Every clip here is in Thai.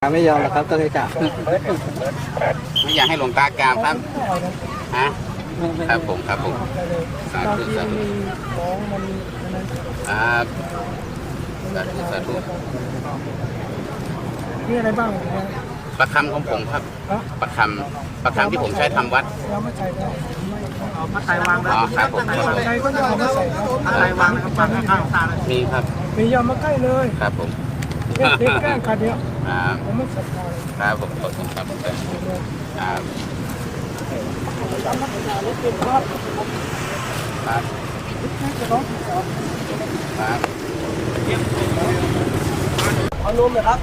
ไม่ยอมหรอกครับต้องให้กราบไม่อยากให้หลวงตากราบครับฮะครับผมครับผมสาธุสาธุครับสาธุสาธุมีอะไรบ้างเนี่ยประคำของผมครับฮะประคำประคำที่ผมใช้ทำวัดเราไม่ใส่ได้เอาผ้าไตรวางอ๋อครับผมใส่ก็จะเอามาใส่ครับผ้าไตรวางนะครับวางข้างๆตาเลยมีครับมีอยามาใกล้เลยครับผมเนี่ยเด็กแกล้งกันเนี่ย ครับครับผมขอบคุณครับครับครับครับเอานมเลยครับ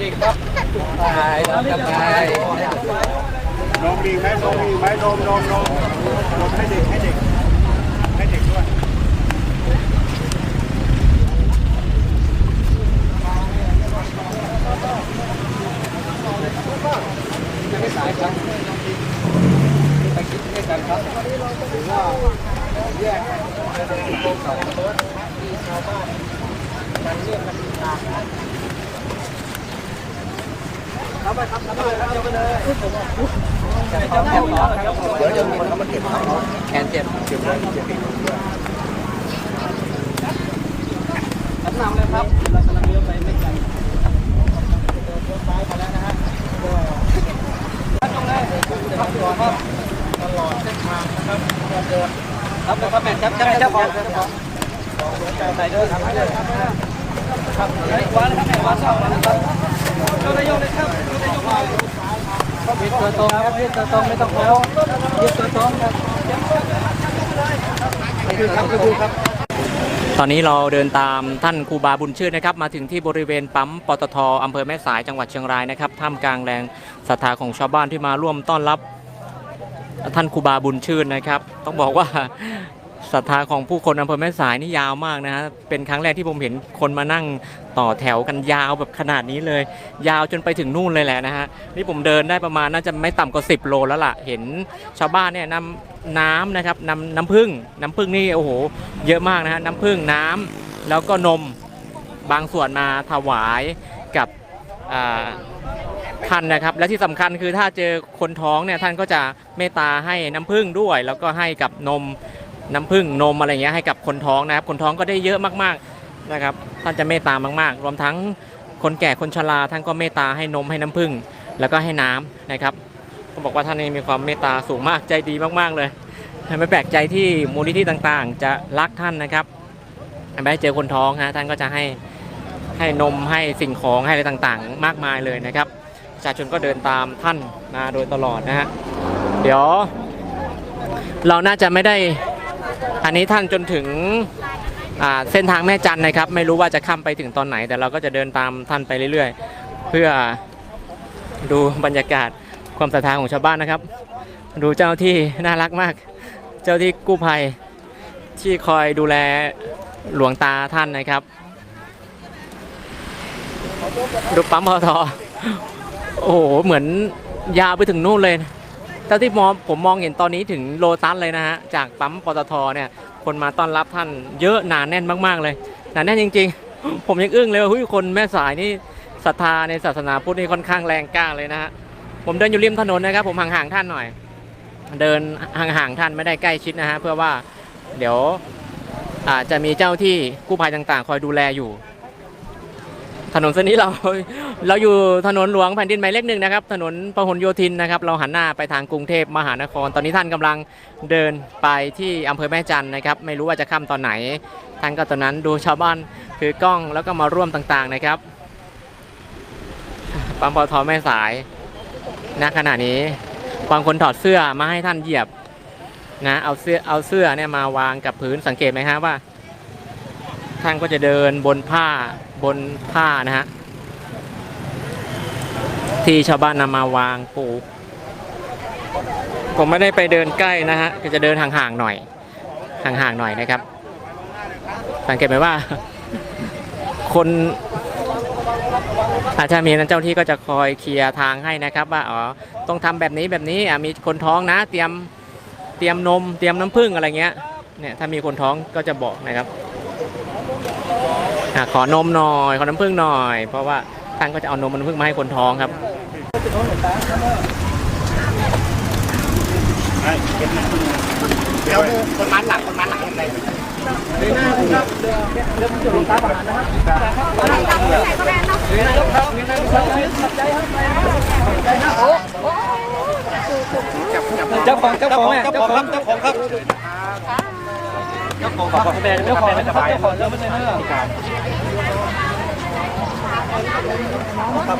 เด็กครับตายแล้วครับตายนมดีไหมนมดีไหมนมนมนมนมให้เด็กให้เด็กให้เด็กด้วย เดี๋ยวเดี๋ยวมีคนเขามาเก็บเขาแขนเจ็บเจ็บเลยเจ็บอีกด้วยนำเลยครับเรากำลังเลี้ยวไปไม่ไกลเดินเลี้ยวซ้ายมาแล้วนะฮะก็ตรงเลยครับตลอดครับตลอดเส้นทาง นะครับเดินครับครับแม่จับจับเจ้าของเจ้าของใส่เดินทำให้เลยครับครับไอ้วางเลยครับแม่วางเสาแล้วนะครับโยนโยนเลยครับโยนโยนมายึดตัวตรงครับยึดตัวตรงไม่ต้องโค้งยึดตัวตรงครับคือครับคือครับตอนนี้เราเดินตามท่านครูบาบุญชื่นนะครับ มาถึงที่บริเวณปั๊มปตทอำเภอแม่สายจังหวัดเชียงรายนะครับท่ามกลางแรงศรัทธาของชาวบ้านที่มาร่วมต้อนรับ ท่านครูบาบุญชื่นนะครับ ต้องบอกว่าศรัทธาของผู้คนอำเภอแม่สายนี่ยาวมากนะฮะเป็นครั้งแรกที่ผมเห็นคนมานั่งต่อแถวกันยาวแบบขนาดนี้เลย ยาวจนไปถึงนู่นเลยแหละนะฮะนี่ผมเดินได้ประมาณน่าจะไม่ต่ำกว่า 10 โลแล้วล่ะ เห็นชาวบ้านเนี่ยนำน้ำนะครับนำน้ำผึ้งน้ำผึ้งนี่โอ้โหเยอะมากนะฮะน้ำผึ้งน้ำแล้วก็นมบางส่วนมาถวายกับ ท่านนะครับ และที่สำคัญคือถ้าเจอคนท้องเนี่ยท่านก็จะเมตตาให้น้ำผึ้งด้วย แล้วก็ให้กับนมน้ำผึ้งนมอะไรเงี้ยให้กับคนท้องนะครับ คนท้องก็ได้เยอะมากๆนะครับ ท่านจะเมตตามากๆ รวมทั้งคนแก่คนชราท่านก็เมตตาให้นมให้น้ำผึ้งแล้วก็ให้น้ำนะครับก็บอกว่าท่านนี้มีความเมตตาสูงมากใจดีมากๆเลยไม่แปลกใจที่มูลนิธิต่างๆ จะรักท่านนะครับไม่ได้เจอคนท้องฮะท่านก็จะให้ให้นมให้สิ่งของให้อะไรต่างๆ มากมายเลยนะครับ ประชาชนก็เดินตามท่านมาโดยตลอดนะฮะเดี๋ยว เราน่าจะไม่ได้อันนี้ท่านจนถึงเส้นทางแม่จันนะครับ ไม่รู้ว่าจะข้ามไปถึงตอนไหน แต่เราก็จะเดินตามท่านไปเรื่อยๆ เพื่อดูบรรยากาศความศรัทธาของชาวบ้านนะครับ ดูเจ้าที่น่ารักมาก เจ้าที่กู้ภัยที่คอยดูแลหลวงตาท่านนะครับ ดูปั๊มปตท โอ้โห เหมือนยาวไปถึงนู่นเลยเท่าที่มองผมมองเห็นตอนนี้ถึงโลตัสเลยนะฮะ จากปั๊มปตทเนี่ย คนมาต้อนรับท่านเยอะหนาแน่นมากๆเลย หนาแน่นจริง ๆ ผมยังอึ้งเลยว่าเฮ้ยคนแม่สายนี่ศรัทธาในศาสนาพุทธนี่ค่อนข้างแรงกล้าเลยนะฮะ ผมเดินอยู่ริมถนนนะครับ ผมห่างๆท่านหน่อย เดินห่างๆท่านไม่ได้ใกล้ชิดนะฮะ เพื่อว่าเดี๋ยวอาจจะมีเจ้าที่กู้ภัยต่างๆ คอยดูแลอยู่ ถนนเส้นนี้เราเราอยู่ถนนหลวงแผ่นดินหมายเลขหนึ่งนะครับ ถนนพหลโยธินนะครับ เราหันหน้าไปทางกรุงเทพมหานคร ตอนนี้ท่านกำลังเดินไปที่อำเภอแม่จันนะครับ ไม่รู้ว่าจะค่ำตอนไหน ท่านก็ตอนนั้นดูชาวบ้านถือกล้องแล้วก็มาร่วมต่างๆนะครับปั๊มปตทแม่สายณขณะนี้บางคนถอดเสื้อมาให้ท่านเหยียบนะเอาเสื้อเอาเสื้อเนี่ยมาวางกับพื้นสังเกตไหมครับว่าท่านก็จะเดินบนผ้า บนผ้านะฮะที่ชาวบ้านนำมาวางปูผมไม่ได้ไปเดินใกล้นะฮะก็จะเดินห่างๆหน่อยห่างๆหน่อยนะครับ สังเกตไหมว่า คนอาจจะมีนั้นเจ้าที่ก็จะคอยเคลียร์ทางให้นะครับ ว่าอ๋อต้องทำแบบนี้แบบนี้อะมีคนท้องนะ เตรียมเตรียมนม เตรียมน้ำผึ้งอะไรเงี้ยเนี่ยถ้ามีคนท้องก็จะบอกนะครับ อะขอนมหน่อย ขอน้ำผึ้งหน่อย เพราะว่าท่านก็จะเอานมมันพึ่งมาให้คนท้องครับเดี๋ยวคนมันหลักคนมันหลักอะไรเดินหน้าครับเดินเดินจุดลงตาประหารนะครับเดินหน้าครับเดินหน้าครับเดินหน้าครับใจครับใจครับใจครับโอ้เจ้าของจ้าของจ้าของครับจ้าของครับ เจ้าของครับเจ้าของเจ้าของเจ้าของเจ้าไม่ใช่เนื้อครับครับ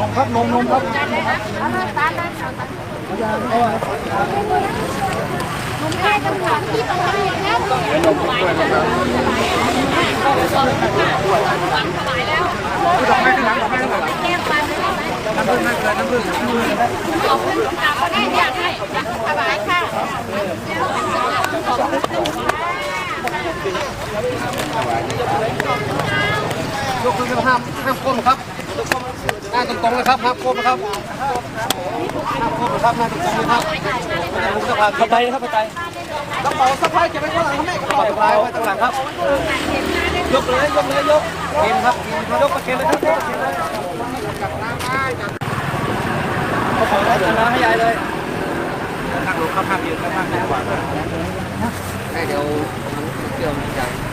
นมครับนมนมครับยกมือ ห้ามห้ามก้มครับหน้าตรงๆเลยครับห้ามก้มครับห้ามก้มครับหน้าตรงๆเลยครับสะพานเข้าใจครับเข้าใจกระเป๋าสะพายเก็บไว้ข้างหลังครับแม่กระเป๋าสะพายไว้ข้างหลังครับ ยกเลยยกเลยยกเกณฑ์ครับยกประเกณฑ์เลยครับยกประเกณฑ์เลยเอาของรัตนาให้ยายเลยนั่งลงครับห้ามยืนครับห้ามนั่งขวางให้เดี๋ยวเดี๋ยวจะ